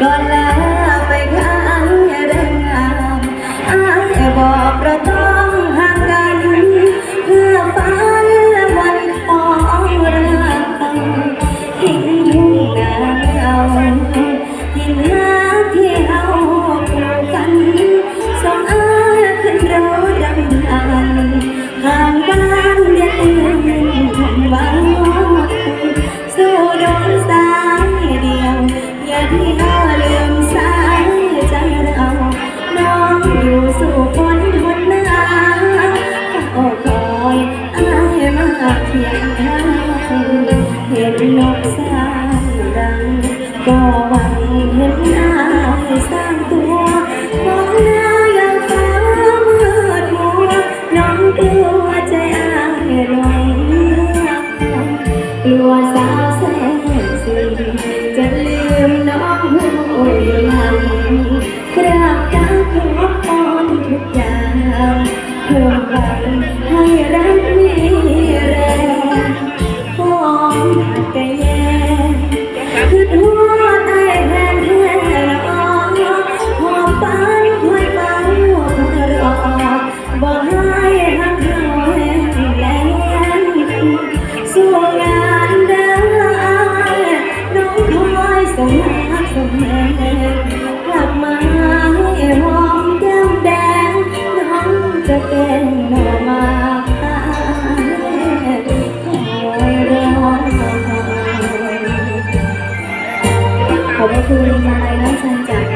ก่อนลาไปข้างแรงงานอายบอกเราต้องห่างกัน เพื่อฝันและวันของเราทิ้งทุ่งนาเอาทิ้งหา พียงทาเห็นนกสร้างรังก็หวังเห็นอาสร้างตัวมองหน้าอย่างฟ้ามืดมัวน้องกลัวใจอายหลงรักกลัวสาวแสนสีจะลืมน้องหูยังกราบกรารขอพรทุกอย่างเพื่อหวังให้รักมี กกะแยงคือหัวใจแทนแท้น้องหอบฝันคอยเฝ้ารอบอกให้หักเขาแห้งแล้งสู้งานได้น้องคอยส่งหาส่งแม่กลับมาให้หอมแก้มแดงน้องจะแกล้งหน่อม อบพระคุณนายรัชันจาก